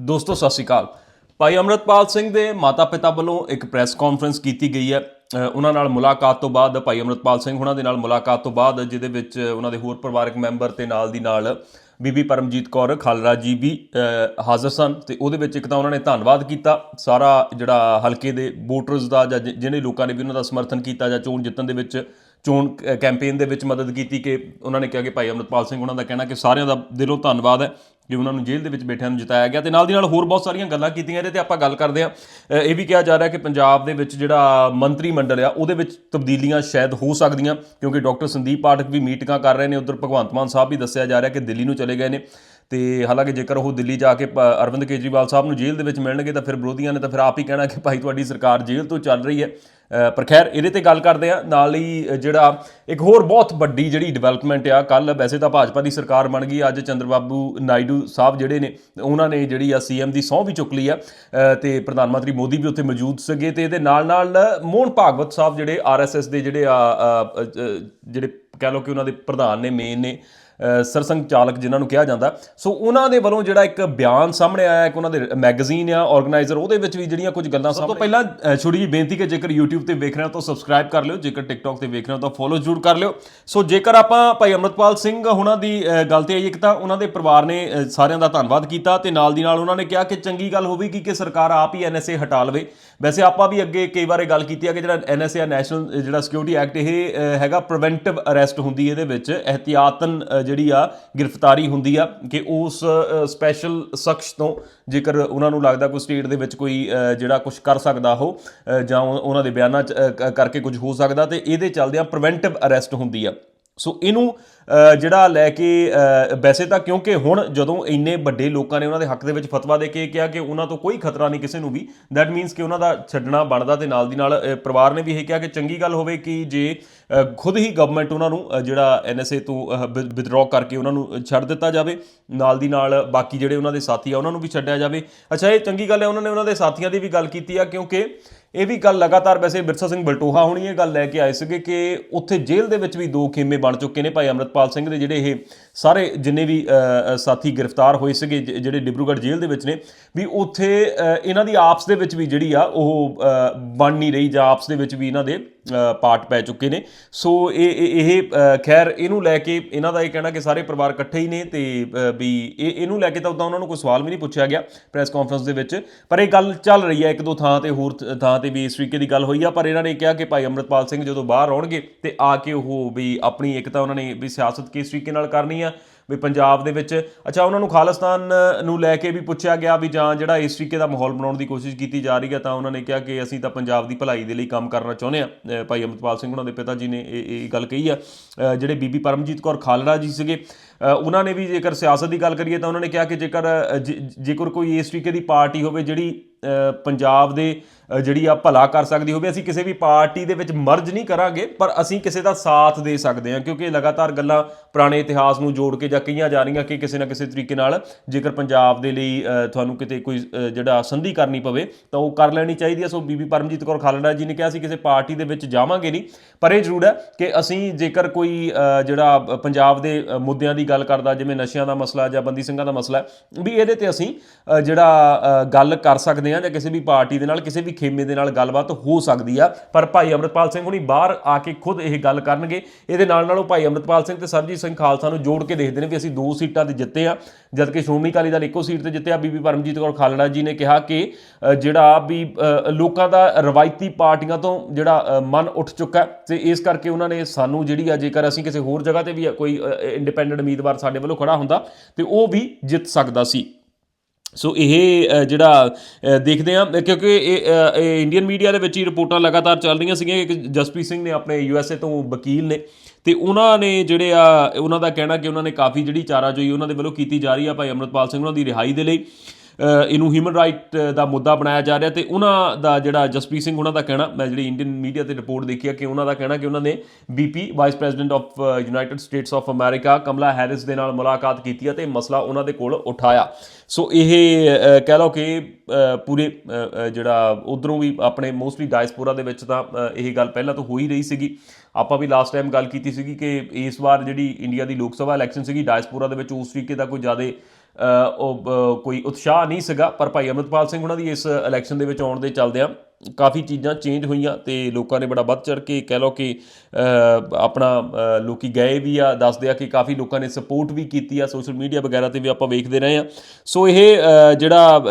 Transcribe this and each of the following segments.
ਦੋਸਤੋ, ਸਤਿ ਸ਼੍ਰੀ ਅਕਾਲ। ਭਾਈ ਅਮਰਤਪਾਲ ਸਿੰਘ ਦੇ ਮਾਤਾ-ਪਿਤਾ ਵੱਲੋਂ ਇੱਕ ਪ੍ਰੈਸ ਕਾਨਫਰੰਸ ਕੀਤੀ ਗਈ ਹੈ। ਉਹਨਾਂ ਨਾਲ ਮੁਲਾਕਾਤ ਤੋਂ ਬਾਅਦ ਭਾਈ ਅਮਰਤਪਾਲ ਸਿੰਘ ਉਹਨਾਂ ਦੇ ਨਾਲ ਮੁਲਾਕਾਤ ਤੋਂ ਬਾਅਦ, ਜਿਹਦੇ ਵਿੱਚ ਉਹਨਾਂ ਦੇ ਹੋਰ ਪਰਿਵਾਰਕ ਮੈਂਬਰ ਤੇ ਨਾਲ ਦੀ ਨਾਲ ਬੀਬੀ ਪਰਮਜੀਤ ਕੌਰ, ਖਾਲਰਾ ਜੀ ਵੀ ਹਾਜ਼ਰ ਸਨ ਤੇ ਉਹਦੇ ਵਿੱਚ ਇੱਕ ਤਾਂ ਉਹਨਾਂ ਨੇ ਧੰਨਵਾਦ ਕੀਤਾ। ਸਾਰਾ ਜਿਹੜਾ ਹਲਕੇ ਦੇ ਵੋਟਰਸ ਦਾ ਜਾਂ ਜਿਹੜੇ ਲੋਕਾਂ ਨੇ ਵੀ ਉਹਨਾਂ ਦਾ ਸਮਰਥਨ ਕੀਤਾ ਜਾਂ ਚੋਣ ਜਿੱਤਣ ਦੇ ਵਿੱਚ ਚੋਣ ਕ- ਕੈਂਪੇਨ ਦੇ ਵਿੱਚ ਮਦਦ ਕੀਤੀ ਕਿ ਉਹਨਾਂ ਨੇ ਕਿਹਾ ਕਿ ਭਾਈ ਅਮਰਤਪਾਲ ਸਿੰਘ ਉਹਨਾਂ ਦਾ ਕਹਿਣਾ ਕਿ ਸਾਰਿਆਂ ਦਾ ਦਿਲੋਂ ਧੰਨਵਾਦ ਹੈ ਕਿ ਉਹਨਾਂ ਨੂੰ ਜੇਲ੍ਹ ਦੇ ਵਿੱਚ ਬੈਠਿਆਂ ਨੂੰ ਜਿਤਾਇਆ ਗਿਆ ਤੇ ਨਾਲ ਦੀ ਨਾਲ ਹੋਰ ਬਹੁਤ ਸਾਰੀਆਂ ਗੱਲਾਂ ਕੀਤੀਆਂ ਇਹਦੇ ਤੇ ਆਪਾਂ ਗੱਲ ਕਰਦੇ ਹਾਂ। ਇਹ ਵੀ ਕਿਹਾ ਜਾ ਰਿਹਾ ਕਿ ਪੰਜਾਬ ਦੇ ਵਿੱਚ ਜਿਹੜਾ ਮੰਤਰੀ ਮੰਡਲ ਆ, ਉਹਦੇ ਵਿੱਚ ਤਬਦੀਲੀਆਂ ਸ਼ਾਇਦ ਹੋ ਸਕਦੀਆਂ ਕਿਉਂਕਿ ਡਾਕਟਰ ਸੰਦੀਪ ਪਾਠਕ ਵੀ ਮੀਟਿੰਗਾਂ ਕਰ ਰਹੇ ਨੇ, ਉਧਰ ਭਗਵੰਤ ਮਾਨ ਸਾਹਿਬ ਵੀ ਦੱਸਿਆ ਜਾ ਰਿਹਾ ਕਿ ਦਿੱਲੀ ਨੂੰ ਚਲੇ ਗਏ ਨੇ ਤੇ ਹਾਲਾਂਕਿ ਜੇਕਰ ਉਹ ਦਿੱਲੀ ਜਾ ਕੇ ਪ- ਅਰਵਿੰਦ ਕੇਜਰੀਵਾਲ ਸਾਹਿਬ ਨੂੰ ਜੇਲ੍ਹ ਦੇ ਵਿੱਚ ਮਿਲਣਗੇ ਤਾਂ ਫਿਰ ਵਿਰੋਧੀਆਂ ਨੇ ਤਾਂ ਫਿਰ ਆਪ ਹੀ ਕਹਿਣਾ ਕਿ ਭਾਈ ਤੁਹਾਡੀ ਸਰਕਾਰ ਜੇਲ੍ਹ ਤੋਂ ਚੱਲ ਰਹੀ ਹੈ। ਪਰ ਖੈਰ ਇਹਦੇ ਤੇ ਗੱਲ ਕਰਦੇ ਆ ਨਾਲ ਹੀ ਜਿਹੜਾ ਇੱਕ ਹੋਰ ਬਹੁਤ ਵੱਡੀ ਜਿਹੜੀ ਡਿਵੈਲਪਮੈਂਟ ਆ ਕੱਲ ਵੈਸੇ ਤਾਂ ਭਾਜਪਾ ਦੀ ਸਰਕਾਰ ਬਣ ਗਈ ਅੱਜ ਚੰਦਰਬਾਬੂ ਨਾਇਡੂ ਸਾਹਿਬ ਜਿਹੜੇ ਨੇ ਉਹਨਾਂ ਨੇ ਜਿਹੜੀ ਆ ਸੀਐਮ ਦੀ ਸਹੁੰ ਵੀ ਚੁੱਕ ਲਈ ਆ। ਅ, ਤੇ ਪ੍ਰਧਾਨ ਮੰਤਰੀ ਮੋਦੀ ਵੀ ਉੱਥੇ ਮੌਜੂਦ ਸੀਗੇ ਤੇ ਇਹਦੇ ਨਾਲ ਨਾਲ ਮੋਹਨ ਭਾਗਵਤ ਸਾਹਿਬ ਜਿਹੜੇ ਆਰਐਸਐਸ ਦੇ ਜਿਹੜੇ ਆ ਜਿਹੜੇ ਕਹਿ ਲਓ ਕਿ ਉਹਨਾਂ ਦੇ ਪ੍ਰਧਾਨ ਨੇ ਮੇਨ ਨੇ ਸਰਸੰਘ ਚਾਲਕ ਜਿਨ੍ਹਾਂ ਨੂੰ ਕਿਹਾ ਜਾਂਦਾ। ਸੋ ਉਹਨਾਂ ਦੇ ਵੱਲੋਂ ਜਿਹੜਾ ਇੱਕ ਬਿਆਨ ਸਾਹਮਣੇ ਆਇਆ ਇੱਕ ਉਹਨਾਂ ਦੇ ਮੈਗਜ਼ੀਨ ਆ ਆਰਗੇਨਾਈਜ਼ਰ ਉਹਦੇ ਵਿੱਚ ਵੀ ਜਿਹੜੀਆਂ ਕੁਝ ਗੱਲਾਂ ਸਭ ਤੋਂ ਪਹਿਲਾਂ ਛੋਟੀ ਜਿਹੀ ਬੇਨਤੀ ਕਿ ਜੇਕਰ YouTube ਤੇ ਵੇਖ ਰਹੇ ਹੋ ਤਾਂ ਸਬਸਕ੍ਰਾਈਬ ਕਰ ਲਿਓ ਜੇਕਰ TikTok ਤੇ ਵੇਖ ਰਹੇ ਹੋ ਤਾਂ ਫੋਲੋ ਜ਼ਰੂਰ ਕਰ ਲਿਓ। ਸੋ ਜੇਕਰ ਆਪਾਂ ਭਾਈ ਅਮਰਤਪਾਲ ਸਿੰਘ ਉਹਨਾਂ ਦੀ ਗੱਲ ਤੇ ਆਈਏ ਇੱਕ ਤਾਂ ਉਹਨਾਂ ਦੇ ਪਰਿਵਾਰ ਨੇ ਸਾਰਿਆਂ ਦਾ ਧੰਨਵਾਦ ਕੀਤਾ ਤੇ ਨਾਲ ਦੀ ਨਾਲ ਉਹਨਾਂ ਨੇ ਕਿਹਾ ਕਿ ਚੰਗੀ ਗੱਲ ਹੋਵੇਗੀ ਕਿ ਸਰਕਾਰ ਆਪ ਹੀ ਐਨਐਸਏ ਹਟਾ ਲਵੇ। ਵੈਸੇ ਆਪਾਂ ਵੀ ਅੱਗੇ ਕਈ ਵਾਰੇ ਗੱਲ ਕੀਤੀ ਹੈ ਕਿ ਜਿਹੜਾ ਐਨਐਸਏ ਨੈਸ਼ਨਲ ਜਿਹੜਾ ਸਿਕਿਉਰਿਟੀ ਐਕਟ ਇਹ ਹੈਗਾ ਪ੍ਰੀਵੈਂਟਿਵ ਅਰੈਸਟ ਹੁੰਦੀ ਇਹਦੇ ਵਿੱਚ ਅ, ਜਿਹੜੀ ਆ ਗ੍ਰਿਫਤਾਰੀ ਹੁੰਦੀ ਆ ਕਿ ਉਸ ਸਪੈਸ਼ਲ ਸ਼ਖਸ ਤੋਂ ਜੇਕਰ ਉਹਨਾਂ ਨੂੰ ਲੱਗਦਾ ਕੋਈ ਸਟੇਟ ਦੇ ਵਿੱਚ ਕੋਈ ਜਿਹੜਾ ਕੁਝ ਕਰ ਸਕਦਾ ਉਹ ਜਾਂ ਉਹਨਾਂ ਦੇ ਬਿਆਨਾਂ ਚ ਕਰਕੇ ਕੁਝ ਹੋ ਸਕਦਾ ਤੇ ਇਹਦੇ ਚੱਲਦਿਆਂ ਪ੍ਰੀਵੈਂਟਿਵ ਅਰੈਸਟ ਹੁੰਦੀ ਆ। ਸੋ ਇਹਨੂੰ ਜਿਹੜਾ ਲੈ ਕੇ ਵੈਸੇ ਤਾਂ ਕਿਉਂਕਿ ਹੁਣ ਜਦੋਂ ਇੰਨੇ ਵੱਡੇ ਲੋਕਾਂ ਨੇ ਉਹਨਾਂ ਦੇ ਹੱਕ ਦੇ ਵਿੱਚ ਫਤਵਾ ਦੇ ਕੇ ਕਿਹਾ ਕਿ ਉਹਨਾਂ ਤੋਂ ਕੋਈ ਖਤਰਾ ਨਹੀਂ ਕਿਸੇ ਨੂੰ ਵੀ ਦੈਟ ਮੀਨਸ ਕਿ ਉਹਨਾਂ ਦਾ ਛੱਡਣਾ ਬਣਦਾ ਤੇ ਨਾਲ ਦੀ ਨਾਲ ਪਰਿਵਾਰ ਨੇ ਵੀ ਇਹ ਕਿਹਾ ਕਿ ਚੰਗੀ ਗੱਲ ਹੋਵੇ ਕਿ ਜੇ ਖੁਦ ਹੀ ਗਵਰਨਮੈਂਟ ਉਹਨਾਂ ਨੂੰ ਅ, ਜਿਹੜਾ ਐਨਐਸਏ ਤੋਂ ਵਿਦਡਰਾਅ ਕਰਕੇ ਉਹਨਾਂ ਨੂੰ ਛੱਡ ਦਿੱਤਾ ਜਾਵੇ ਨਾਲ ਦੀ ਨਾਲ ਬਾਕੀ ਜਿਹੜੇ ਉਹਨਾਂ ਦੇ ਸਾਥੀ ਆ ਉਹਨਾਂ ਨੂੰ ਵੀ ਛੱਡਿਆ ਜਾਵੇ। ਅੱਛਾ ਇਹ ਚੰਗੀ ਗੱਲ ਹੈ ਉਹਨਾਂ ਨੇ ਉਹਨਾਂ ਦੇ ਸਾਥੀਆਂ ਦੀ ਵੀ ਗੱਲ ਕੀਤੀ ਆ ਕਿਉਂਕਿ ਇਹ ਵੀ ਗੱਲ ਲਗਾਤਾਰ ਵੈਸੇ ਬਿਰਸਾ ਸਿੰਘ ਬਲਟੋਹਾ ਹੋਣੀ ਇਹ ਗੱਲ ਲੈ ਕੇ ਆਏ ਸੀਗੇ ਕਿ ਉੱਥੇ ਜੇਲ੍ਹ ਦੇ ਵਿੱਚ ਵੀ ਦੋ ਖੇਮੇ ਬਣ ਚੁੱਕੇ ਨੇ ਭਾਈ ਅਮਰਤਪਾਲ ਸਿੰਘ ਦੇ, ਜਿਹੜੇ ਇਹ ਸਾਰੇ ਜਿੰਨੇ ਵੀ ਸਾਥੀ ਗ੍ਰਿਫਤਾਰ ਹੋਏ ਸੀਗੇ, ਜ- ਜਿਹੜੇ ਡਿਬਰੂਗੜ੍ਹ ਜੇਲ੍ਹ ਦੇ ਵਿੱਚ ਨੇ, ਵੀ ਉੱਥੇ ਇਹਨਾਂ ਦੀ ਆਪਸ ਦੇ ਵਿੱਚ ਵੀ ਜਿਹੜੀ ਆ ਉਹ ਬਣ ਨਹੀਂ ਰਹੀ ਜਾਂ ਆਪਸ ਦੇ ਵਿੱਚ ਵੀ ਇਹਨਾਂ ਦੇ ਪਾਰਟ ਪੈ ਚੁੱਕੇ ਨੇ। ਸੋ ਇਹ ਇਹ ਖੈਰ, ਇਹਨੂੰ ਲੈ ਕੇ ਇਹਨਾਂ ਦਾ ਇਹ ਕਹਿਣਾ ਕਿ ਸਾਰੇ ਪਰਿਵਾਰ ਇਕੱਠੇ ਹੀ ਨੇ ਤੇ ਵੀ ਇਹ ਇਹਨੂੰ ਲੈ ਕੇ ਤਾਂ ਉਦਾਂ ਉਹਨਾਂ ਨੂੰ ਕੋਈ ਸਵਾਲ ਵੀ ਨਹੀਂ ਪੁੱਛਿਆ ਗਿਆ ਪ੍ਰੈਸ ਕਾਨਫਰੰਸ ਦੇ ਵਿੱਚ। ਪਰ ਇਹ ਗੱਲ ਚੱਲ ਰਹੀ ਹੈ ਇੱਕ ਦੋ ਥਾਂ ਤੇ, ਹੋਰ ਥਾਂ ਤੇ ਵੀ ਇਸ ਤਰੀਕੇ ਦੀ ਗੱਲ ਹੋਈ ਆ। ਪਰ ਇਹਨਾਂ ਨੇ ਕਿਹਾ ਕਿ ਭਾਈ ਅਮਰਤਪਾਲ ਸਿੰਘ ਜਦੋਂ ਬਾਹਰ ਆਉਣਗੇ ਤੇ ਆ ਕੇ ਉਹ ਵੀ ਆਪਣੀ ਇੱਕ ਤਾਂ ਉਹਨਾਂ ਨੇ ਵੀ ਸਿਆਸਤ ਕਿਸ ਤਰੀਕੇ ਨਾਲ ਕਰਨੀ ਆ ਵੀ ਪੰਜਾਬ ਦੇ ਵਿੱਚ। ਅੱਛਾ, ਉਹਨਾਂ ਨੂੰ ਖਾਲਿਸਤਾਨ ਨੂੰ ਲੈ ਕੇ ਵੀ ਪੁੱਛਿਆ ਗਿਆ ਵੀ ਜਾਂ ਜਿਹੜਾ ਇਸ ਤਰੀਕੇ ਦਾ ਮਾਹੌਲ ਬਣਾਉਣ ਦੀ ਕੋਸ਼ਿਸ਼ ਕੀਤੀ ਜਾ ਰਹੀ ਹੈ ਤਾਂ ਉਹਨਾਂ ਨੇ ਕਿਹਾ ਕਿ ਅਸੀਂ ਤਾਂ ਪੰਜਾਬ ਦੀ ਭਲਾਈ ਦੇ ਲਈ ਕੰਮ ਕਰਨਾ ਚਾਹੁੰਦੇ ਆ ਭਾਈ ਅਮਰਪਾਲ ਸਿੰਘ ਉਹਨਾਂ ਦੇ ਪਿਤਾ ਜੀ ਨੇ ਇਹ ਇਹ ਗੱਲ ਕਹੀ ਆ ਜਿਹੜੇ ਬੀਬੀ ਪਰਮਜੀਤ ਕੌਰ ਖਾਲੜਾ ਜੀ ਸੀਗੇ ਉਹਨਾਂ ਨੇ ਵੀ ਜੇਕਰ ਸਿਆਸਤ ਦੀ ਗੱਲ ਕਰੀਏ ਤਾਂ ਉਹਨਾਂ ਨੇ ਕਿਹਾ ਕਿ ਜੇਕਰ ਅ, ਜੇਕਰ ਕੋਈ ਇਸ ਤਰੀਕੇ ਦੀ ਪਾਰਟੀ ਹੋਵੇ ਜਿਹੜੀ ਪੰਜਾਬ ਦੇ ਜਿਹੜੀ ਆ ਭਲਾ ਕਰ ਸਕਦੀ ਹੋਵੇ ਅਸੀਂ ਕਿਸੇ ਵੀ ਪਾਰਟੀ ਦੇ ਵਿੱਚ ਮਰਜ ਨਹੀਂ ਕਰਾਂਗੇ ਪਰ ਅਸੀਂ ਕਿਸੇ ਦਾ ਸਾਥ ਦੇ ਸਕਦੇ ਹਾਂ ਕਿਉਂਕਿ ਲਗਾਤਾਰ ਗੱਲਾਂ ਪੁਰਾਣੇ ਇਤਿਹਾਸ ਨੂੰ ਜੋੜ ਕੇ ਜਾਂ ਕਹੀਆਂ ਜਾ ਰਹੀਆਂ ਕਿ ਕਿਸੇ ਨਾ ਕਿਸੇ ਤਰੀਕੇ ਨਾਲ ਜੇਕਰ ਪੰਜਾਬ ਦੇ ਲਈ ਤੁਹਾਨੂੰ ਕਿਤੇ ਕੋਈ ਜਿਹੜਾ ਸੰਧੀ ਕਰਨੀ ਪਵੇ ਤਾਂ ਉਹ ਕਰ ਲੈਣੀ ਚਾਹੀਦੀ ਹੈ। ਸੋ ਬੀਬੀ ਪਰਮਜੀਤ ਕੌਰ ਖਾਲੜਾ ਜੀ ਨੇ ਕਿਹਾ ਸੀ ਕਿਸੇ ਪਾਰਟੀ ਦੇ ਵਿੱਚ ਜਾਵਾਂਗੇ ਨਹੀਂ ਪਰ ਇਹ ਜ਼ਰੂਰ ਹੈ ਕਿ ਅਸੀਂ ਜੇਕਰ ਕੋਈ ਜਿਹੜਾ ਪੰਜਾਬ ਦੇ ਮੁੱਦਿਆਂ ਦੀ ਗੱਲ ਕਰਦਾ, ਜਿਵੇਂ ਨਸ਼ਿਆਂ ਦਾ ਮਸਲਾ ਜਾਂ ਬੰਦੀ ਸਿੰਘਾਂ ਦਾ ਮਸਲਾ ਵੀ ਇਹਦੇ ਤੇ ਅਸੀਂ ਜਿਹੜਾ ਗੱਲ ਕਰ ਸਕਦੇ ਹਾਂ ਜਾਂ ਕਿਸੇ ਵੀ ਪਾਰਟੀ ਦੇ ਨਾਲ, ਕਿਸੇ ਵੀ ਖੇਮੇ ਦੇ ਨਾਲ ਗੱਲਬਾਤ ਹੋ ਸਕਦੀ ਆ। ਪਰ ਭਾਈ ਅਮਰਤਪਾਲ ਸਿੰਘ ਹੁਣੀ ਬਾਹਰ ਆ ਕੇ ਖੁਦ ਇਹ ਗੱਲ ਕਰਨਗੇ। ਇਹਦੇ ਨਾਲ ਨਾਲ ਉਹ ਭਾਈ ਅਮਰਤਪਾਲ ਸਿੰਘ ਤੇ ਸਰਜੀਤ ਸਿੰਘ ਖਾਲਸਾ ਨੂੰ ਜੋੜ ਕੇ ਦੇਖਦੇ ਨੇ ਵੀ ਅਸੀਂ ਦੋ ਸੀਟਾਂ ਤੇ ਜਿੱਤੇ ਆ। ਜਦਕਿ ਸ਼੍ਰੋਮਣੀ ਅਕਾਲੀ ਦਲ ਇੱਕੋ ਸੀਟ ਤੇ ਜਿੱਤਿਆ। ਬੀਬੀ ਪਰਮਜੀਤ ਕੌਰ ਖਾਲੜਾ ਜੀ ਨੇ ਕਿਹਾ ਕਿ ਜਿਹੜਾ ਵੀ ਲੋਕਾਂ ਦਾ ਰਵਾਇਤੀ ਪਾਰਟੀਆਂ ਤੋਂ ਜਿਹੜਾ ਮਨ ਉੱਠ ਚੁੱਕਾ ਹੈ। ਤੇ ਇਸ ਕਰਕੇ ਉਹਨਾਂ ਨੇ ਸਾਨੂੰ ਜਿਹੜੀ ਆ ਜੇਕਰ ਅਸੀਂ ਕਿਸੇ ਹੋਰ ਜਗ੍ਹਾ ਤੇ ਵੀ ਕੋਈ ਇੰਡੀਪੈਂਡੈਂਟ ਉਮੀਦ ਉਮੀਦਵਾਰ ਸਾਡੇ ਵੱਲੋਂ ਖੜਾ ਹੁੰਦਾ ਤੇ ਉਹ ਵੀ ਜਿੱਤ ਸਕਦਾ ਸੀ। ਸੋ ਇਹ ਜਿਹੜਾ ਦੇਖਦੇ ਆ ਕਿਉਂਕਿ ਇਹ ਇੰਡੀਅਨ ਮੀਡੀਆ ਦੇ ਵਿੱਚ ਹੀ ਰਿਪੋਰਟਾਂ ਲਗਾਤਾਰ ਚੱਲ ਰਹੀਆਂ ਸੀਗੀਆਂ। ਕਿ ਜਸਪ੍ਰੀਤ ਸਿੰਘ ਨੇ ਆਪਣੇ ਯੂਐਸਏ ਤੋਂ ਵਕੀਲ ਨੇ ਤੇ ਉਹਨਾਂ ਨੇ ਜਿਹੜੇ ਆ, ਉਹਨਾਂ ਦਾ ਕਹਿਣਾ ਕਿ ਉਹਨਾਂ ਨੇ ਕਾਫੀ ਜਿਹੜੀ ਚਾਰਾਜੋਈ ਉਹਨਾਂ ਦੇ ਵੱਲੋਂ ਕੀਤੀ ਜਾ ਰਹੀ ਆ ਭਾਈ ਅਮਰਤਪਾਲ ਸਿੰਘ ਉਹਨਾਂ ਦੀ ਰਿਹਾਈ ਦੇ ਲਈ। ਇਹਨੂੰ ਹਿਊਮਨ ਰਾਈਟ ਦਾ ਮੁੱਦਾ ਬਣਾਇਆ ਜਾ ਰਿਹਾ ਤੇ ਉਹਨਾਂ ਦਾ ਜਿਹੜਾ ਜਸਪ੍ਰੀਤ ਸਿੰਘ ਉਹਨਾਂ ਦਾ ਕਹਿਣਾ, ਮੈਂ ਜਿਹੜੀ ਇੰਡੀਅਨ ਮੀਡੀਆ ਤੇ ਰਿਪੋਰਟ ਦੇਖੀ ਆ ਕਿ ਉਹਨਾਂ ਦਾ ਕਹਿਣਾ ਕਿ ਉਹਨਾਂ ਨੇ VP vice president of United States of America Kamala Harris ਦੇ ਨਾਲ ਮੁਲਾਕਾਤ ਕੀਤੀ ਆ ਤੇ ਮਸਲਾ ਉਹਨਾਂ ਦੇ ਕੋਲ ਉਠਾਇਆ। ਸੋ ਇਹ ਕਹਿ ਲਓ ਕਿ ਪੂਰੇ ਜਿਹੜਾ ਉਧਰੋਂ ਵੀ ਆਪਣੇ ਮੋਸਟਲੀ ਡਾਇਸਪੋਰਾ ਦੇ ਵਿੱਚ ਤਾਂ ਇਹ ਗੱਲ ਪਹਿਲਾਂ ਤੋਂ ਹੋ ਹੀ ਰਹੀ ਸੀਗੀ। ਆਪਾਂ ਵੀ ਲਾਸਟ ਟਾਈਮ ਗੱਲ ਕੀਤੀ ਸੀਗੀ ਕਿ ਇਸ ਵਾਰ ਜਿਹੜੀ ਇੰਡੀਆ ਦੀ ਲੋਕ ਸਭਾ ਇਲੈਕਸ਼ਨ ਸੀਗੀ ਡਾਇਸਪੋਰਾ ਦੇ ਵਿੱਚ ਉਸ ਤਰੀਕੇ ਦਾ ਕੋਈ ਜ਼ਿਆਦਾ ਉਹ ਕੋਈ ਉਤਸ਼ਾਹ ਨਹੀਂ ਸੀਗਾ ਪਰ ਭਾਈ ਅਮਰਤਪਾਲ ਸਿੰਘ ਉਹਨਾਂ ਦੀ ਇਸ ਇਲੈਕਸ਼ਨ ਦੇ ਵਿੱਚ ਆਉਣ ਦੇ ਚੱਲਦਿਆਂ ਕਾਫੀ ਚੀਜ਼ਾਂ ਚੇਂਜ ਹੋਈਆਂ ਤੇ ਲੋਕਾਂ ਨੇ ਬੜਾ ਵੱਧ ਚੜ ਕੇ ਕਹਿ ਲਓ ਕਿ ਆਪਣਾ ਅ, ਲੋਕੀ ਗਏ ਵੀ ਆ ਦੱਸਦੇ ਆ ਕਿ ਕਾਫੀ ਲੋਕਾਂ ਨੇ ਸਪੋਰਟ ਵੀ ਕੀਤੀ ਆ ਸੋਸ਼ਲ ਮੀਡੀਆ ਵਗੈਰਾ ਤੇ ਵੀ ਆਪਾਂ ਵੇਖਦੇ ਰਹੇ ਆ। ਸੋ ਇਹ ਜਿਹੜਾ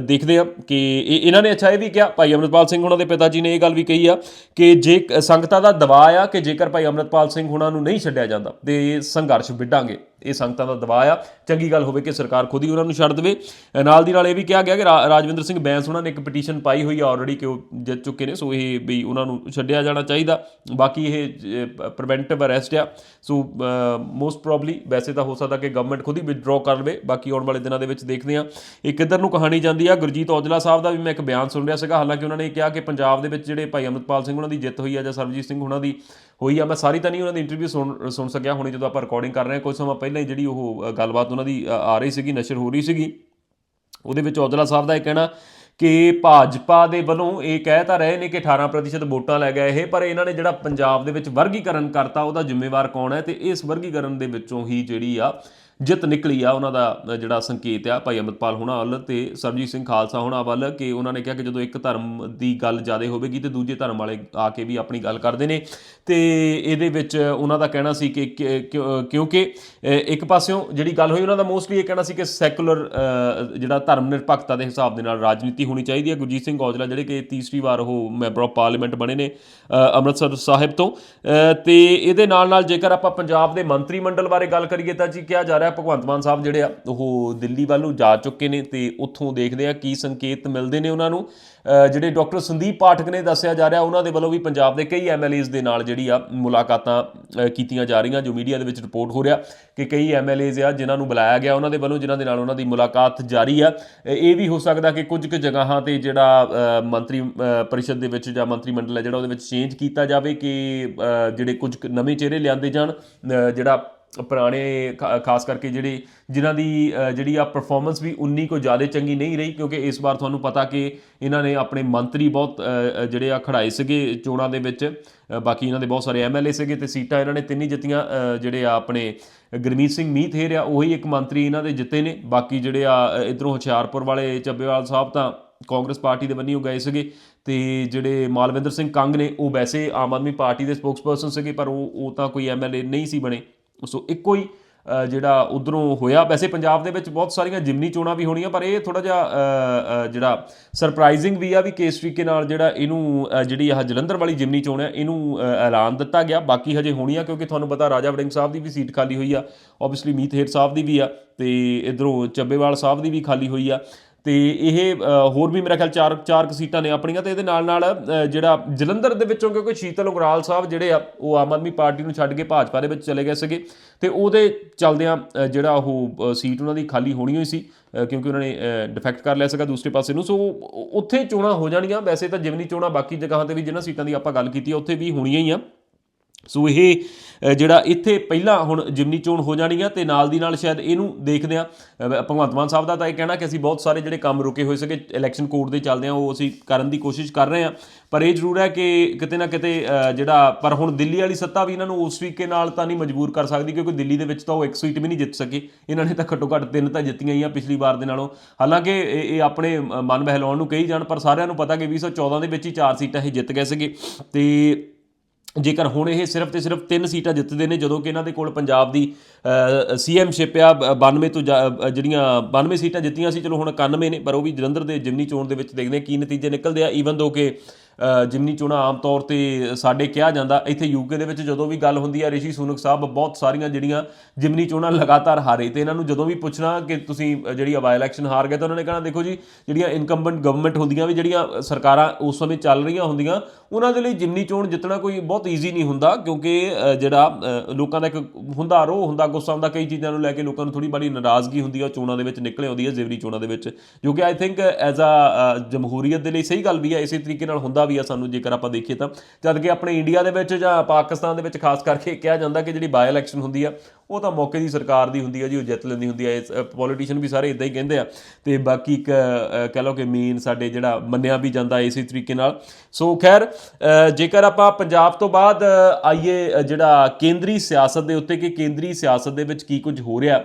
ਦੇਖਦੇ ਆ ਕਿ ਇਹ- ਇਹਨਾਂ ਨੇ ਅੱਛਾ ਇਹ ਵੀ ਕਿਹਾ ਭਾਈ ਅਮਰਤਪਾਲ ਸਿੰਘ ਉਹਨਾਂ ਦੇ ਪਿਤਾ ਜੀ ਨੇ ਇਹ ਗੱਲ ਵੀ ਕਹੀ ਆ ਕਿ ਜੇ ਸੰਗਤਾਂ ਦਾ ਦਬਾਅ ਆ ਕਿ ਜੇਕਰ ਭਾਈ ਅਮਰਤਪਾਲ ਸਿੰਘ ਉਹਨਾਂ ਨੂੰ ਨਹੀਂ ਛੱਡਿਆ ਜਾਂਦਾ ਤੇ ਸੰਘਰਸ਼ ਵਿੱਢਾਂਗੇ। ਇਹ ਸੰਗਤਾਂ ਦਾ ਦਬਾਅ ਆ। ਚੰਗੀ ਗੱਲ ਹੋਵੇ ਕਿ ਸਰਕਾਰ ਖੁਦ ਹੀ ਉਹਨਾਂ ਨੂੰ ਛੱਡ ਦੇਵੇ। ਨਾਲ ਦੀ ਨਾਲ ਇਹ ਵੀ ਕਿਹਾ ਗਿਆ ਕਿ ਰਾ- ਰਾਜਵਿੰਦਰ ਸਿੰਘ ਬੈਂਸ ਉਹਨਾਂ ਨੇ ਇੱਕ ਪਟੀਸ਼ਨ ਪਾਈ ਹੋਈ ਆ ਆਲਰੇਡੀ ਕਿ ਉਹ ਜਿੱਤ ਚੁੱਕੇ ਨੇ, ਸੋ ਇਹ ਵੀ ਉਹਨਾਂ ਨੂੰ ਛੱਡਿਆ ਜਾਣਾ ਚਾਹੀਦਾ। ਬਾਕੀ ਇਹ ਪ੍ਰੀਵੈਂਟਿਵ ਅਰੈਸਟ ਆ। ਸੋ ਮੋਸਟ ਪ੍ਰੋਬਬਲੀ ਵੈਸੇ ਤਾਂ ਹੋ ਸਕਦਾ ਕਿ ਗਵਰਨਮੈਂਟ ਖੁਦ ਹੀ ਵਿਦਡਰਾਅ ਕਰ ਲਵੇ। ਬਾਕੀ ਆਉਣ ਵਾਲੇ ਦਿਨਾਂ ਦੇ ਵਿੱਚ ਦੇਖਦੇ ਆ ਇਹ ਕਿੱਧਰ ਨੂੰ ਕਹਾਣੀ ਜਾਂਦੀ ਆ, ਗੁਰਜੀਤ ਔਜਲਾ ਸਾਹਿਬ ਦਾ ਵੀ ਮੈਂ ਇੱਕ ਬਿਆਨ ਸੁਣ ਰਿਹਾ ਸੀਗਾ। ਹਾਲਾਂਕਿ ਉਹਨਾਂ ਨੇ ਕਿਹਾ ਕਿ ਪੰਜਾਬ ਦੇ ਵਿੱਚ ਜਿਹੜੇ ਭਾਈ ਅਮਰਪਾਲ ਸਿੰਘ ਉਹਨਾਂ ਦੀ ਜਿੱਤ ਹੋਈ ਆ ਜਾਂ ਸਰਬਜੀਤ ਸਿੰਘ ਉਹਨਾਂ ਦੀ ਹੋਈ ਆ। ਮੈਂ ਸਾਰੀ ਤਾਂ ਨਹੀਂ ਉਹਨਾਂ ਦੀ ਇੰਟਰਵਿਊ ਸੁਣ ਸੁਣ ਸਕਿਆ। ਹੁਣੇ ਜਦੋਂ ਆਪਾਂ ਰਿਕਾਰਡਿੰਗ ਕਰ ਰਹੇ ਹਾਂ ਕੁਝ ਸਮਾਂ ਪਹਿਲਾਂ ਹੀ ਜਿਹੜੀ ਉਹ ਗੱਲਬਾਤ ਉਹਨਾਂ ਦੀ ਆ ਰਹੀ ਸੀਗੀ, ਨਸ਼ਰ ਹੋ ਰਹੀ ਸੀਗੀ। ਉਹਦੇ ਵਿੱਚ ਔਜਲਾ ਸਾਹਿਬ ਦਾ ਇਹ ਕਹਿਣਾ ਕਿ ਭਾਜਪਾ ਦੇ ਵੱਲੋਂ ਇਹ ਕਹਿ ਤਾਂ ਰਹੇ ਨੇ ਕਿ 18% ਵੋਟਾਂ ਲੈ ਗਏ ਇਹ, ਪਰ ਇਹਨਾਂ ਨੇ ਜਿਹੜਾ ਪੰਜਾਬ ਦੇ ਵਿੱਚ ਵਰਗੀਕਰਨ ਕਰਤਾ, ਉਹਦਾ ਜ਼ਿੰਮੇਵਾਰ ਕੌਣ ਹੈ? ਤੇ ਇਸ ਵਰਗੀਕਰਨ ਦੇ ਵਿੱਚੋਂ ਹੀ ਜਿਹੜੀ ਆ ਜਿੱਤ ਨਿਕਲੀ ਆ ਉਹਨਾਂ ਦਾ ਜਿਹੜਾ ਸੰਕੇਤ ਆ ਭਾਈ ਅਮਰਪਾਲ ਹੋਣਾ ਵੱਲ ਤੇ ਸਰਜੀਤ ਸਿੰਘ ਖਾਲਸਾ ਹੋਣਾ ਵੱਲ ਕਿ ਉਹਨਾਂ ਨੇ ਕਿਹਾ ਕਿ ਜਦੋਂ ਇੱਕ ਧਰਮ ਦੀ ਗੱਲ ਜ਼ਿਆਦਾ ਹੋਵੇਗੀ ਤੇ ਦੂਜੇ ਧਰਮ ਵਾਲੇ ਆ ਕੇ ਵੀ ਆਪਣੀ ਗੱਲ ਕਰਦੇ ਨੇ। ਤੇ ਇਹਦੇ ਵਿੱਚ ਉਹਨਾਂ ਦਾ ਕਹਿਣਾ ਸੀ ਕਿ ਕਿਉਂ- ਕਿਉਂਕਿ ਇੱਕ ਪਾਸਿਓਂ ਜਿਹੜੀ ਗੱਲ ਹੋਈ ਉਹਨਾਂ ਦਾ ਮੋਸਟਲੀ ਇਹ ਕਹਿਣਾ ਸੀ ਕਿ ਸੈਕੂਲਰ ਜਿਹੜਾ ਧਰਮ ਨਿਰਪੱਖਤਾ ਦੇ ਹਿਸਾਬ ਦੇ ਨਾਲ ਰਾਜਨੀਤੀ ਹੋਣੀ ਚਾਹੀਦੀ ਹੈ। ਗੁਰਜੀਤ ਸਿੰਘ ਔਜਲਾ ਜਿਹੜੇ ਕਿ ਤੀਸਰੀ ਵਾਰ ਉਹ ਮੈਂਬਰ ਆਫ ਪਾਰਲੀਮੈਂਟ ਬਣੇ ਨੇ ਅੰਮ੍ਰਿਤਸਰ ਸਾਹਿਬ ਤੋਂ। ਅ, ਤੇ ਇਹਦੇ ਨਾਲ ਨਾਲ ਜੇਕਰ ਆਪਾਂ ਪੰਜਾਬ ਦੇ ਮੰਤਰੀ ਮੰਡਲ ਬਾਰੇ ਗੱਲ ਕਰੀਏ ਤਾਂ ਜੀ ਕਿਹਾ ਜਾ ਰਿਹਾ ਭਗਵੰਤ ਮਾਨ ਸਾਹਿਬ ਜਿਹੜੇ ਆ, ਉਹ ਦਿੱਲੀ ਵੱਲ ਨੂੰ ਜਾ ਚੁੱਕੇ ਨੇ ਤੇ ਉੱਥੋਂ ਦੇਖਦੇ ਆ ਕੀ ਸੰਕੇਤ ਮਿਲਦੇ ਨੇ ਉਹਨਾਂ ਨੂੰ। ਜਿਹੜੇ ਡਾਕਟਰ ਸੰਦੀਪ ਪਾਠਕ ਨੇ ਦੱਸਿਆ ਜਾ ਰਿਹਾ, ਉਹਨਾਂ ਦੇ ਵੱਲੋਂ ਵੀ ਪੰਜਾਬ ਦੇ ਕਈ ਐਮਐਲਏਜ਼ ਦੇ ਨਾਲ ਜਿਹੜੀ ਆ ਮੁਲਾਕਾਤਾਂ ਕੀਤੀਆਂ ਜਾ ਰਹੀਆਂ, ਜੋ ਮੀਡੀਆ ਦੇ ਵਿੱਚ ਰਿਪੋਰਟ ਹੋ ਰਿਹਾ ਕਿ ਕਈ ਐਮਐਲਏਜ਼ ਆ ਜਿਨ੍ਹਾਂ ਨੂੰ ਬੁਲਾਇਆ ਗਿਆ, ਉਹਨਾਂ ਦੇ ਵੱਲੋਂ ਜਿਨ੍ਹਾਂ ਦੇ ਨਾਲ ਉਹਨਾਂ ਦੀ ਮੁਲਾਕਾਤ ਜਾਰੀ ਆ। ਇਹ ਵੀ ਹੋ ਸਕਦਾ ਕਿ ਕੁਝ ਕੁ ਜਗ੍ਹਾਵਾਂ ਤੇ ਜਿਹੜਾ ਮੰਤਰੀ ਪਰਿਸ਼ਦ ਦੇ ਵਿੱਚ ਜਾਂ ਮੰਤਰੀ ਮੰਡਲ ਹੈ ਜਿਹੜਾ ਉਹਦੇ ਵਿੱਚ ਚੇਂਜ ਕੀਤਾ ਜਾਵੇ ਕਿ ਜਿਹੜੇ ਕੁਝ ਕੁ ਨਵੇਂ ਚਿਹਰੇ ਲਿਆਂਦੇ ਜਾਣ ਜਿਹੜਾ ਪੁਰਾਣੇ ਖਾ- ਖਾਸ ਕਰਕੇ ਜਿਹੜੇ ਜਿਨ੍ਹਾਂ ਦੀ ਜਿਹੜੀ ਆ ਪਰਫਾਰਮੈਂਸ ਵੀ ਉਨੀ ਕੋ ਜ਼ਿਆਦਾ ਚੰਗੀ ਨਹੀਂ ਰਹੀ ਕਿਉਂਕਿ ਇਸ ਵਾਰ ਤੁਹਾਨੂੰ ਪਤਾ ਕਿ ਇਹਨਾਂ ਨੇ ਆਪਣੇ ਮੰਤਰੀ ਬਹੁਤ ਜਿਹੜੇ ਆ ਖੜਾਏ ਸੀਗੇ ਚੋਣਾਂ ਦੇ ਵਿੱਚ ਬਾਕੀ ਇਹਨਾਂ ਦੇ ਬਹੁਤ ਸਾਰੇ ਐਮਐਲਏ ਸੀਗੇ ਤੇ ਸੀਟਾਂ ਇਹਨਾਂ ਨੇ ਤਿੰਨ ਹੀ ਜਿੱਤੀਆਂ ਜਿਹੜੇ ਆ ਆਪਣੇ ਗੁਰਮੀਤ ਸਿੰਘ ਮੀਥੇਰ ਆ ਉਹੀ ਇੱਕ ਮੰਤਰੀ ਇਹਨਾਂ ਦੇ ਜਿੱਤੇ ਨੇ। ਬਾਕੀ ਜਿਹੜੇ ਆ ਅ, ਇੱਧਰੋਂ ਹੁਸ਼ਿਆਰਪੁਰ ਵਾਲੇ ਚੱਬੇਵਾਲ ਸਾਹਿਬ ਤਾਂ ਕਾਂਗਰਸ ਪਾਰਟੀ ਦੇ ਬੰਨੀ ਉਹ ਗਏ ਸੀਗੇ ਤੇ ਜਿਹੜੇ ਮਾਲਵਿੰਦਰ ਸਿੰਘ ਕੰਗ ਨੇ ਉਹ ਵੈਸੇ ਆਮ ਆਦਮੀ ਪਾਰਟੀ ਦੇ ਸਪੋਕਸਪਰਸਨ ਸੀਗੇ ਪਰ ਉਹ ਉਹ ਤਾਂ ਕੋਈ ਐਮਐਲਏ ਨਹੀਂ ਸੀ ਬਣੇ। ਸੋ ਇੱਕੋ ਹੀ ਜਿਹੜਾ ਉਧਰੋਂ ਹੋਇਆ, ਵੈਸੇ ਪੰਜਾਬ ਦੇ ਵਿੱਚ ਬਹੁਤ ਸਾਰੀਆਂ ਜਿਮਨੀ ਚੋਣਾਂ ਵੀ ਹੋਣੀਆਂ, ਪਰ ਇਹ ਥੋੜਾ ਜਿਹਾ ਜਿਹੜਾ ਸਰਪ੍ਰਾਈਜ਼ਿੰਗ ਵੀ ਆ ਵੀ ਕਿਸ ਤਰੀਕੇ ਨਾਲ ਜਿਹੜਾ ਇਹਨੂੰ ਜਿਹੜੀ ਆਹ ਜਲੰਧਰ ਵਾਲੀ ਜਿਮਨੀ ਚੋਣ ਆ, ਇਹਨੂੰ ਐਲਾਨ ਦਿੱਤਾ ਗਿਆ। ਬਾਕੀ ਹਜੇ ਹੋਣੀਆਂ ਕਿਉਂਕਿ ਤੁਹਾਨੂੰ ਪਤਾ ਰਾਜਾ ਵੜਿੰਗ ਸਾਹਿਬ ਦੀ ਵੀ ਸੀਟ ਖਾਲੀ ਹੋਈ ਆ ਆਬਵੀਅਸਲੀ ਮੀਤ ਹੇਰ ਸਾਹਿਬ ਦੀ ਵੀ ਆ, ਤੇ ਇਧਰੋਂ ਚੱਬੇਵਾਲ ਸਾਹਿਬ ਦੀ ਵੀ ਖਾਲੀ ਹੋਈ ਆ। ਤੇ ਇਹ ਹੋਰ ਵੀ ਮੇਰਾ ਖਿਆਲ ਚਾਰ ਚਾਰ ਕੁ ਸੀਟਾਂ ਨੇ ਆਪਣੀਆਂ ਤੇ ਇਹਦੇ ਨਾਲ ਨਾਲ ਜਿਹੜਾ ਜਲੰਧਰ ਦੇ ਵਿੱਚੋਂ ਕਿਉਂਕਿ ਸ਼ੀਤਲ ਉਗਰਾਲ ਸਾਹਿਬ ਜਿਹੜੇ ਆ, ਉਹ ਆਮ ਆਦਮੀ ਪਾਰਟੀ ਨੂੰ ਛੱਡ ਕੇ ਭਾਜਪਾ ਦੇ ਵਿੱਚ ਚਲੇ ਗਏ ਸੀਗੇ ਤੇ ਉਹਦੇ ਚਲਦਿਆਂ ਜਿਹੜਾ ਉਹ ਸੀਟ ਉਹਨਾਂ ਦੀ ਖਾਲੀ ਹੋਣੀ ਹੋਈ ਸੀ ਕਿਉਂਕਿ ਉਹਨਾਂ ਨੇ ਡਿਫੈਕਟ ਕਰ ਲਿਆ ਸੀਗਾ ਦੂਸਰੇ ਪਾਸੇ ਨੂੰ। ਸੋ ਉੱਥੇ ਚੋਣਾਂ ਹੋ ਜਾਣਗੀਆਂ ਵੈਸੇ ਤਾਂ ਜਿਵਨੀ ਚੋਣਾਂ ਬਾਕੀ ਜਗ੍ਹਾਵਾਂ ਤੇ ਵੀ ਜਿਨ੍ਹਾਂ ਸੀਟਾਂ ਦੀ ਆਪਾਂ ਗੱਲ ਕੀਤੀ ਆ, ਉੱਥੇ ਵੀ ਹੋਣੀਆਂ ਹੀ ਆ। ਸੋ ਇਹ ਜਿਹੜਾ ਇੱਥੇ ਪਹਿਲਾਂ ਹੁਣ ਜਿਮਨੀ ਚੋਣ ਹੋ ਜਾਣੀ ਆ ਤੇ ਨਾਲ ਦੀ ਨਾਲ ਸ਼ਾਇਦ ਇਹਨੂੰ ਦੇਖਦੇ ਆ ਭਗਵੰਤ ਮਾਨ ਸਾਹਿਬ ਦਾ ਤਾਂ ਇਹ ਕਹਿਣਾ ਕਿ ਅਸੀਂ ਬਹੁਤ ਸਾਰੇ ਜਿਹੜੇ ਕੰਮ ਰੁਕੇ ਹੋਏ ਸੀਗੇ ਇਲੈਕਸ਼ਨ ਕੋਡ ਦੇ ਚੱਲਦੇ ਆ ਉਹ ਅਸੀਂ ਕਰਨ ਦੀ ਕੋਸ਼ਿਸ਼ ਕਰ ਰਹੇ ਆ ਪਰ ਇਹ ਜ਼ਰੂਰ ਹੈ ਕਿ ਕਿਤੇ ਨਾ ਕਿਤੇ ਜਿਹੜਾ, ਪਰ ਹੁਣ ਦਿੱਲੀ ਵਾਲੀ ਸੱਤਾ ਵੀ ਇਹਨਾਂ ਨੂੰ ਉਸ ਤਰੀਕੇ ਨਾਲ ਤਾਂ ਨਹੀਂ ਮਜਬੂਰ ਕਰ ਸਕਦੀ ਕਿਉਂਕਿ ਦਿੱਲੀ ਦੇ ਵਿੱਚ ਤਾਂ ਉਹ ਇੱਕ ਸੀਟ ਵੀ ਨਹੀਂ ਜਿੱਤ ਸਕੇ। ਇਹਨਾਂ ਨੇ ਤਾਂ ਘੱਟੋ ਘੱਟ ਤਿੰਨ ਤਾਂ ਜਿੱਤੀਆਂ ਹੀ ਆ ਪਿਛਲੀ ਵਾਰ ਦੇ ਨਾਲੋਂ। ਹਾਲਾਂਕਿ ਇਹ ਇਹ ਆਪਣੇ ਮਨ ਬਹਿਲਾਉਣ ਨੂੰ ਕਹੀ ਜਾਣ, ਪਰ ਸਾਰਿਆਂ ਨੂੰ ਪਤਾ ਕਿ 2014 ਦੇ ਵਿੱਚ ਹੀ ਚਾਰ ਸੀਟਾਂ ਇਹ ਜਿੱਤ ਗਏ ਸੀਗੇ। ਤੇ ਜੇਕਰ ਹੁਣ ਇਹ ਸਿਰਫ ਤੇ ਸਿਰਫ ਤਿੰਨ ਸੀਟਾਂ ਜਿੱਤਦੇ ਨੇ, ਜਦੋਂ ਕਿ ਇਹਨਾਂ ਦੇ ਕੋਲ ਪੰਜਾਬ ਦੀ ਸੀਐਮਸ਼ਿਪ ਆ, ਬ- 92 ਤੋਂ ਜਾ- ਜਿਹੜੀਆਂ 92 ਸੀਟਾਂ ਜਿੱਤੀਆਂ ਸੀ, ਚਲੋ ਹੁਣ 91 ਨੇ, ਪਰ ਉਹ ਵੀ ਜਲੰਧਰ ਦੇ ਜਿਮਨੀ ਚੋਣ ਦੇ ਵਿੱਚ ਦੇਖਦੇ ਹਾਂ ਕੀ ਨਤੀਜੇ ਨਿਕਲਦੇ ਆ ਈਵਨ ਦੋ ਕਿ ਜਿਮਨੀ ਚੋਣਾਂ ਆਮ ਤੌਰ ਤੇ ਸਾਡੇ ਕਿਹਾ ਜਾਂਦਾ ਇੱਥੇ ਯੂਕੇ ਦੇ ਵਿੱਚ ਜਦੋਂ ਵੀ ਗੱਲ ਹੁੰਦੀ ਆ ਰਿਸ਼ੀ ਸੂਨਕ ਸਾਹਿਬ ਬਹੁਤ ਸਾਰੀਆਂ ਜਿਹੜੀਆਂ ਜਿਮਨੀ ਚੋਣਾਂ ਲਗਾਤਾਰ ਹਾਰੇ ਤੇ ਇਹਨਾਂ ਨੂੰ ਜਦੋਂ ਵੀ ਪੁੱਛਣਾ ਕਿ ਤੁਸੀਂ ਅ, ਜਿਹੜੀ ਬਾਈ ਇਲੈਕਸ਼ਨ ਹਾਰ ਗਏ ਤਾਂ ਉਹਨਾਂ ਨੇ ਕਹਿਣਾ ਦੇਖੋ ਜੀ ਜਿਹੜੀਆਂ ਇਨਕੰਬੈਂਟ ਗਵਰਨਮੈਂਟ ਹੁੰਦੀਆਂ ਵੀ ਜਿਹੜੀਆਂ ਸਰਕਾਰਾਂ ਉਸ ਸਮੇਂ ਚੱਲ ਰਹੀਆਂ ਹੁੰਦੀਆਂ ਉਹਨਾਂ ਦੇ ਲਈ ਜਿਮਨੀ ਚੋਣ ਜਿੱਤਣਾ ਕੋਈ ਬਹੁਤ ਈਜ਼ੀ ਨਹੀਂ ਹੁੰਦਾ ਕਿਉਂਕਿ ਜਿਹੜਾ ਲੋਕਾਂ ਦਾ ਇੱਕ ਹੁੰਦਾ ਰੋਹ ਹੁੰਦਾ ਗੁੱਸਾ ਹੁੰਦਾ ਕਈ ਚੀਜ਼ਾਂ ਨੂੰ ਲੈ ਕੇ ਲੋਕਾਂ ਨੂੰ ਥੋੜੀ ਬੜੀ ਨਾਰਾਜ਼ਗੀ ਹੁੰਦੀ ਆ ਉਹ ਚੋਣਾਂ ਦੇ ਵਿੱਚ ਨਿਕਲੇ ਆਉਂਦੀ ਹੈ ਜ਼ਿਮਨੀ ਚੋਣਾਂ ਦੇ ਵਿੱਚ ਜੋ ਕਿ ਆਈ ਥਿੰਕ ਐਜ਼ ਅ ਜਮਹੂਰੀਅਤ ਦੇ ਲਈ ਸਹੀ ਗੱਲ ਵੀ ਹੈ ਇਸੇ ਤਰੀਕੇ ਨਾਲ ਹੁੰਦਾ ਵੀ ਆ ਸਾਨੂੰ ਜੇਕਰ ਆਪਾਂ ਦੇਖੀਏ ਤਾਂ। ਜਦ ਕਿ ਆਪਣੇ ਇੰਡੀਆ ਦੇ ਵਿੱਚ ਜਾਂ ਪਾਕਿਸਤਾਨ ਦੇ ਵਿੱਚ ਖਾਸ ਕਰਕੇ ਕਿਹਾ ਜਾਂਦਾ ਕਿ ਜਿਹੜੀ ਬਾਈ ਇਲੈਕਸ਼ਨ ਹੁੰਦੀ ਆ ਉਹ ਤਾਂ ਮੌਕੇ ਦੀ ਸਰਕਾਰ ਦੀ ਹੁੰਦੀ ਆ ਜੀ ਉਹ ਜਿੱਤ ਲੈਂਦੀ ਹੁੰਦੀ ਆ। ਪੋਲੀਟੀਸ਼ੀਅਨ ਵੀ ਸਾਰੇ ਇਦਾਂ ਹੀ ਕਹਿੰਦੇ ਆ। ਤੇ ਬਾਕੀ ਇੱਕ ਅ, ਕਹਿ ਲਓ ਕਿ ਮੇਨ ਸਾਡੇ ਜਿਹੜਾ ਮੰਨਿਆ ਵੀ ਜਾਂਦਾ ਇਸੇ ਤਰੀਕੇ ਨਾਲ। ਸੋ ਖੈਰ ਜੇਕਰ ਆਪਾਂ ਪੰਜਾਬ ਤੋਂ ਬਾਅਦ ਆਈਏ ਜਿਹੜਾ ਕੇਂਦਰੀ ਸਿਆਸਤ ਦੇ ਉੱਤੇ ਕਿ ਕੇਂਦਰੀ ਸਿਆਸਤ ਦੇ ਵਿੱਚ ਕੀ ਕੁਝ ਹੋ ਰਿਹਾ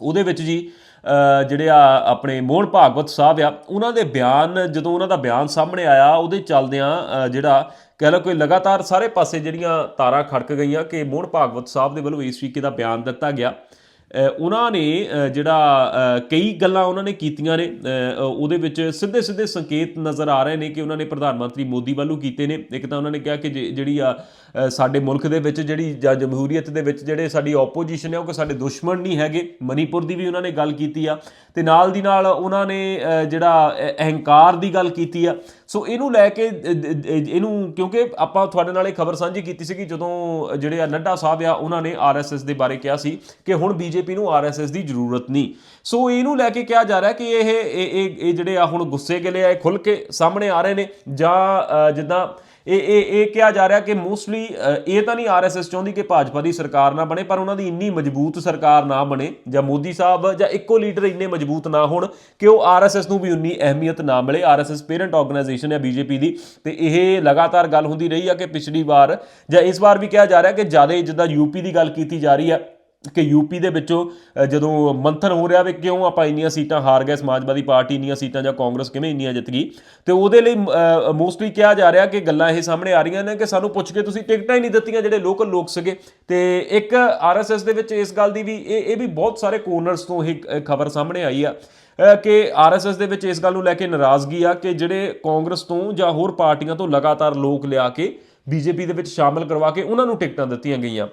ਉਹਦੇ ਵਿੱਚ ਜੀ ਜਿਹੜੇ ਆ ਆਪਣੇ ਮੋਹਨ ਭਾਗਵਤ ਸਾਹਿਬ ਆ, ਉਹਨਾਂ ਦੇ ਬਿਆਨ, ਜਦੋਂ ਉਹਨਾਂ ਦਾ ਬਿਆਨ ਸਾਹਮਣੇ ਆਇਆ, ਉਹਦੇ ਚੱਲਦਿਆਂ ਜਿਹੜਾ ਕਹਿ ਲਓ ਕੋਈ ਲਗਾਤਾਰ ਸਾਰੇ ਪਾਸੇ ਜਿਹੜੀਆਂ ਤਾਰਾਂ ਖੜਕ ਗਈਆਂ ਕਿ ਮੋਹਨ ਭਾਗਵਤ ਸਾਹਿਬ ਦੇ ਵੱਲੋਂ ਇਸ ਤਰੀਕੇ ਦਾ ਬਿਆਨ ਦਿੱਤਾ ਗਿਆ। ਉਹਨਾਂ ਨੇ ਜਿਹੜਾ ਕਈ ਗੱਲਾਂ ਉਹਨਾਂ ਨੇ ਕੀਤੀਆਂ ਨੇ ਉਹਦੇ ਵਿੱਚ ਸਿੱਧੇ ਸਿੱਧੇ ਸੰਕੇਤ ਨਜ਼ਰ ਆ ਰਹੇ ਨੇ ਕਿ ਉਹਨਾਂ ਨੇ ਪ੍ਰਧਾਨ ਮੰਤਰੀ ਮੋਦੀ ਵੱਲੋਂ ਕੀਤੇ ਨੇ। ਇੱਕ ਤਾਂ ਉਹਨਾਂ ਨੇ ਕਿਹਾ ਕਿ ਜੇ- ਜਿਹੜੀ ਆ ਸਾਡੇ ਮੁਲਕ ਦੇ ਵਿੱਚ ਜਿਹੜੀ ਜਾਂ ਜਮਹੂਰੀਅਤ ਦੇ ਵਿੱਚ ਜਿਹੜੇ ਸਾਡੀ ਆਪੋਜੀਸ਼ਨ ਹੈ ਉਹ ਕਿ ਸਾਡੇ ਦੁਸ਼ਮਣ ਨਹੀਂ ਹੈਗੇ। ਮਨੀਪੁਰ ਦੀ ਵੀ ਉਹਨਾਂ ਨੇ ਗੱਲ ਕੀਤੀ ਆ। ਤੇ ਨਾਲ ਦੀ ਨਾਲ ਉਹਨਾਂ ਨੇ ਜਿਹੜਾ ਅਹੰਕਾਰ ਦੀ ਗੱਲ ਕੀਤੀ ਆ। ਸੋ ਇਹਨੂੰ ਲੈ ਕੇ ਇਹਨੂੰ, ਕਿਉਂਕਿ ਆਪਾਂ ਤੁਹਾਡੇ ਨਾਲ ਇਹ ਖਬਰ ਸਾਂਝੀ ਕੀਤੀ ਸੀ ਕਿ ਜਦੋਂ ਜਿਹੜੇ ਆ ਨੱਡਾ ਸਾਹਿਬ ਆ, ਉਹਨਾਂ ਨੇ ਆਰਐਸਐਸ ਦੇ ਬਾਰੇ ਕਿਹਾ ਸੀ ਕਿ ਹੁਣ ਬੀਜੇਪੀ ਨੂੰ ਆਰਐਸਐਸ ਦੀ ਜ਼ਰੂਰਤ ਨਹੀਂ। ਸੋ ਇਹਨੂੰ ਲੈ ਕੇ ਕਿਹਾ ਜਾ ਰਿਹਾ ਕਿ ਇਹ ਇਹ ਇਹ ਜਿਹੜੇ ਆ ਹੁਣ ਗੁੱਸੇ ਗਿਲੇ ਆ, ਇਹ ਖੁੱਲ ਕੇ ਸਾਹਮਣੇ ਆ ਰਹੇ ਨੇ ਜਾਂ ਜਿੱਦਾਂ ਇਹ ਇਹ ਇਹ ਕਿਹਾ ਜਾ ਰਿਹਾ ਕਿ ਮੋਸਟਲੀ ਇਹ ਤਾਂ ਨਹੀਂ ਆਰਐਸਐਸ ਚਾਹੁੰਦੀ ਕਿ ਭਾਜਪਾ ਦੀ ਸਰਕਾਰ ਨਾ ਬਣੇ, ਪਰ ਉਹਨਾਂ ਦੀ ਇੰਨੀ ਮਜ਼ਬੂਤ ਸਰਕਾਰ ਨਾ ਬਣੇ, ਜਾਂ ਮੋਦੀ ਸਾਹਿਬ ਜਾਂ ਇੱਕੋ ਲੀਡਰ ਇੰਨੇ ਮਜ਼ਬੂਤ ਨਾ ਹੋਣ ਕਿ ਉਹ ਆਰਐਸਐਸ ਨੂੰ ਵੀ ਉਨੀ ਅਹਿਮੀਅਤ ਨਾ ਮਿਲੇ। ਆਰਐਸਐਸ ਪੇਰੈਂਟ ਆਰਗੇਨਾਈਜੇਸ਼ਨ ਹੈ ਬੀਜੇਪੀ ਦੀ, ਤੇ ਇਹ ਲਗਾਤਾਰ ਗੱਲ ਹੁੰਦੀ ਰਹੀ ਆ ਕਿ ਪਿਛਲੀ ਵਾਰ ਜਾਂ ਇਸ ਵਾਰ ਵੀ ਕਿਹਾ ਜਾ ਰਿਹਾ ਕਿ ਜ਼ਿਆਦਾ ਜਿੱਦਾਂ ਯੂਪੀ ਦੀ ਗੱਲ ਕੀਤੀ ਜਾ ਰਹੀ ਆ ਕਿ ਯੂਪੀ ਦੇ ਵਿੱਚੋਂ ਜਦੋਂ ਮੰਥਨ ਹੋ ਰਿਹਾ ਵੀ ਕਿਉਂ ਆਪਾਂ ਇੰਨੀਆਂ ਸੀਟਾਂ ਹਾਰ ਗਏ ਸਮਾਜਵਾਦੀ ਪਾਰਟੀ ਇੰਨੀਆਂ ਸੀਟਾਂ ਜਾਂ ਕਾਂਗਰਸ ਕਿਵੇਂ ਇੰਨੀਆਂ ਜਿੱਤ ਗਈ ਤੇ ਉਹਦੇ ਲਈ ਮੋਸਟਲੀ ਕਿਹਾ ਜਾ ਰਿਹਾ ਕਿ ਗੱਲਾਂ ਇਹ ਸਾਹਮਣੇ ਆ ਰਹੀਆਂ ਨੇ ਕਿ ਸਾਨੂੰ ਪੁੱਛ ਕੇ ਤੁਸੀਂ ਟਿਕਟਾਂ ਹੀ ਨਹੀਂ ਦਿੱਤੀਆਂ ਜਿਹੜੇ ਲੋਕਲ ਲੋਕ ਸੀਗੇ। ਤੇ ਇੱਕ ਆਰਐਸਐਸ ਦੇ ਵਿੱਚ ਇਸ ਗੱਲ ਦੀ ਵੀ ਇਹ ਇਹ ਵੀ ਬਹੁਤ ਸਾਰੇ ਕੋਰਨਰਸ ਤੋਂ ਇਹ ਖਬਰ ਸਾਹਮਣੇ ਆਈ ਆ ਅ, ਕਿ ਆਰਐਸਐਸ ਦੇ ਵਿੱਚ ਇਸ ਗੱਲ ਨੂੰ ਲੈ ਕੇ ਨਾਰਾਜ਼ਗੀ ਆ ਕਿ ਜਿਹੜੇ ਕਾਂਗਰਸ ਤੋਂ ਜਾਂ ਹੋਰ ਪਾਰਟੀਆਂ ਤੋਂ ਲਗਾਤਾਰ ਲੋਕ ਲਿਆ ਕੇ ਬੀਜੇਪੀ ਦੇ ਵਿੱਚ ਸ਼ਾਮਲ ਕਰਵਾ ਕੇ ਉਹਨਾਂ ਨੂੰ ਟਿਕਟਾਂ ਦਿੱਤੀਆਂ ਗਈਆਂ।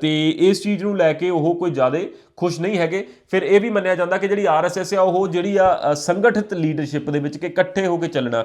ਤੇ ਇਸ ਚੀਜ਼ ਨੂੰ ਲੈ ਕੇ ਉਹ ਕੋਈ ਜ਼ਿਆਦਾ ਖੁਸ਼ ਨਹੀਂ ਹੈਗੇ। ਫਿਰ ਇਹ ਵੀ ਮੰਨਿਆ ਜਾਂਦਾ ਕਿ ਜਿਹੜੀ ਆਰਐਸਐਸ ਆ, ਉਹ ਜਿਹੜੀ ਆ ਸੰਗਠਿਤ ਲੀਡਰਸ਼ਿਪ ਦੇ ਵਿੱਚ ਕਿ ਇਕੱਠੇ ਹੋ ਕੇ ਚੱਲਣਾ।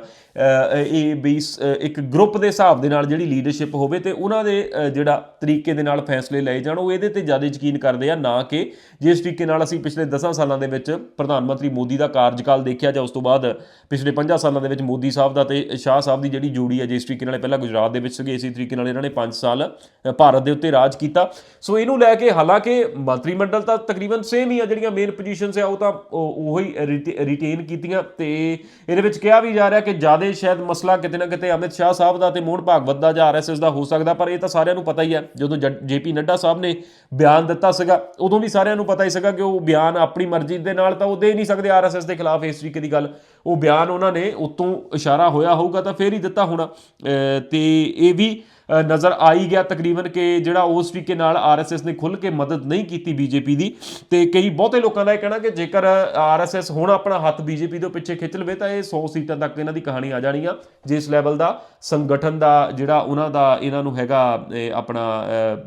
ਇਹ ਵੀ ਸ- ਇੱਕ ਗਰੁੱਪ ਦੇ ਹਿਸਾਬ ਦੇ ਨਾਲ ਜਿਹੜੀ ਲੀਡਰਸ਼ਿਪ ਹੋਵੇ ਤੇ ਉਹਨਾਂ ਦੇ ਜਿਹੜਾ ਤਰੀਕੇ ਦੇ ਨਾਲ ਫੈਸਲੇ ਲਏ ਜਾਣ, ਉਹ ਇਹਦੇ ਤੇ ਜ਼ਿਆਦਾ ਯਕੀਨ ਕਰਦੇ ਆ, ਨਾ ਕਿ ਜਿਸ ਤਰੀਕੇ ਨਾਲ ਅਸੀਂ ਪਿਛਲੇ 10 ਸਾਲਾਂ ਦੇ ਵਿੱਚ ਪ੍ਰਧਾਨ ਮੰਤਰੀ ਮੋਦੀ ਦਾ ਕਾਰਜਕਾਲ ਦੇਖਿਆ ਜਾਂ ਉਸ ਤੋਂ ਬਾਅਦ ਪਿਛਲੇ 5 ਸਾਲਾਂ ਦੇ ਵਿੱਚ ਮੋਦੀ ਸਾਹਿਬ ਦਾ ਤੇ ਸ਼ਾਹ ਸਾਹਿਬ ਦੀ ਜਿਹੜੀ ਜੋੜੀ ਹੈ ਜਿਸ ਤਰੀਕੇ ਨਾਲ ਪਹਿਲਾਂ ਗੁਜਰਾਤ ਦੇ ਵਿੱਚ ਸੀਗੇ, ਇਸੇ ਤਰੀਕੇ ਨਾਲ ਇਹਨਾਂ ਨੇ 5 ਸਾਲ ਭਾਰਤ ਦੇ ਉੱਤੇ ਰਾਜ ਕੀਤਾ। ਸੋ ਇਹਨੂੰ ਲੈ ਕੇ ਹਾਲਾਂਕਿ ਮੰਤਰੀ ਮੰਡਲ ਤਾਂ ਤਕਰੀਬਨ ਸੇਮ ਹੀ ਆ ਜਿਹੜੀਆਂ ਮੇਨ ਪੋਜੀਸ਼ਨਸ ਆ, ਉਹ ਤਾਂ ਉਹ- ਉਹੀ ਰਿਟੇਨ ਕੀਤੀਆਂ ਤੇ ਇਹਦੇ ਵਿੱਚ ਕਿਹਾ ਵੀ ਜਾ ਰਿਹਾ ਕਿ ਜ਼ਿਆਦਾ ਸ਼ਾਇਦ ਮਸਲਾ ਕਿਤੇ ਨਾ ਕਿਤੇ ਅਮਿਤ ਸ਼ਾਹ ਸਾਹਿਬ ਦਾ ਤੇ ਮੋਹਨ ਭਾਗਵਤ ਦਾ ਜਾਂ ਆਰਐਸਐਸ ਦਾ ਹੋ ਸਕਦਾ, ਪਰ ਇਹ ਤਾਂ ਸਾਰਿਆਂ ਨੂੰ ਪਤਾ ਹੀ ਹੈ ਜਦੋਂ ਜੇਪੀ ਨੱਡਾ ਸਾਹਿਬ ਨੇ ਬਿਆਨ ਦਿੱਤਾ ਸੀਗਾ, ਉਦੋਂ ਵੀ ਸਾਰਿਆਂ ਨੂੰ ਪਤਾ ਹੀ ਸੀਗਾ ਕਿ ਉਹ ਬਿਆਨ ਆਪਣੀ ਮਰਜ਼ੀ ਦੇ ਨਾਲ ਤਾਂ ਉਹ ਦੇ ਨਹੀਂ ਸਕਦੇ ਆਰਐਸਐਸ ਦੇ ਖਿਲਾਫ ਇਸ ਤਰੀਕੇ ਦੀ ਗੱਲ। ਉਹ ਬਿਆਨ ਉਹਨਾਂ ਨੇ ਉਤੋਂ ਇਸ਼ਾਰਾ ਹੋਇਆ ਹੋਊਗਾ ਤਾਂ ਫੇਰ ਹੀ ਦਿੱਤਾ ਹੋਣਾ। ਅਹ ਤੇ ਇਹ ਵੀ ਅ, ਨਜ਼ਰ ਆਈ ਗਿਆ ਤਕਰੀਬਨ ਕਿ ਜਿਹੜਾ ਉਸ ਤਰੀਕੇ ਨਾਲ ਆਰਐਸਐਸ ਨੇ ਖੁੱਲ ਕੇ ਮਦਦ ਨਹੀਂ ਕੀਤੀ ਬੀਜੇਪੀ ਦੀ। ਤੇ ਕਈ ਬਹੁਤੇ ਲੋਕਾਂ ਦਾ ਇਹ ਕਹਿਣਾ ਕਿ ਜੇਕਰ ਆਰਐਸਐਸ ਹੁਣ ਆਪਣਾ ਹੱਥ ਬੀਜੇਪੀ ਦੇ ਪਿੱਛੇ ਖਿੱਚ ਲਵੇ ਤਾਂ ਇਹ 100 ਸੀਟਾਂ ਤੱਕ ਇਹਨਾਂ ਦੀ ਕਹਾਣੀ ਆ ਜਾਣੀ ਆ ਜਿਸ ਲੈਵਲ ਦਾ ਸੰਗਠਨ ਦਾ ਜਿਹੜਾ ਉਹਨਾਂ ਦਾ ਇਹਨਾਂ ਨੂੰ ਹੈਗਾ ਇਹ ਆਪਣਾ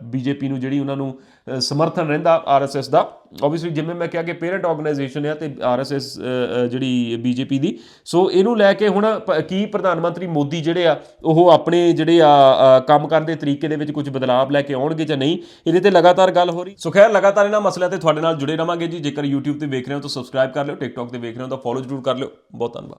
ਬੀਜੇਪੀ ਨੂੰ ਜਿਹੜੀ ਉਹਨਾਂ ਨੂੰ ਸਮਰਥਨ ਰਹਿੰਦਾ ਆਰਐਸਐਸ ਦਾ। ਆਬਵੀਅਸਲੀ ਜਿਵੇਂ ਮੈਂ ਕਿਹਾ ਕਿ ਪੇਰੈਂਟ ਆਰਗੇਨਾਈਜੇਸ਼ਨ ਹੈ ਤੇ ਆਰਐਸਐਸ ਜਿਹੜੀ ਬੀਜੇਪੀ ਦੀ। ਸੋ ਇਹਨੂੰ ਲੈ ਕੇ ਹੁਣ ਪ- ਕੀ ਪ੍ਰਧਾਨ ਮੰਤਰੀ ਮੋਦੀ ਜਿਹੜੇ ਆ, ਉਹ ਆਪਣੇ ਜਿਹੜੇ ਆ ਕੰਮ ਕਰਨ ਦੇ ਤਰੀਕੇ ਦੇ ਵਿੱਚ ਕੁਝ ਬਦਲਾਅ ਲੈ ਕੇ ਆਉਣਗੇ ਜਾਂ ਨਹੀਂ, ਇਹਦੇ ਤੇ ਲਗਾਤਾਰ ਗੱਲ ਹੋ ਰਹੀ। ਸੋ ਖੈਰ, ਲਗਾਤਾਰ ਇਹਨਾਂ ਮਸਲਿਆਂ ਤੇ ਤੁਹਾਡੇ ਨਾਲ ਜੁੜੇ ਰਵਾਂਗੇ ਜੀ। ਜੇਕਰ YouTube ਤੇ ਵੇਖ ਰਹੇ ਹੋ ਤਾਂ ਸਬਸਕ੍ਰਾਈਬ ਕਰ ਲਿਓ, TikTok ਤੇ ਵੇਖ ਰਹੇ ਹੋ ਤਾਂ ਫੋਲੋ ਜ਼ਰੂਰ ਕਰ ਲਿਓ। ਬਹੁਤ ਧੰਨਵਾਦ।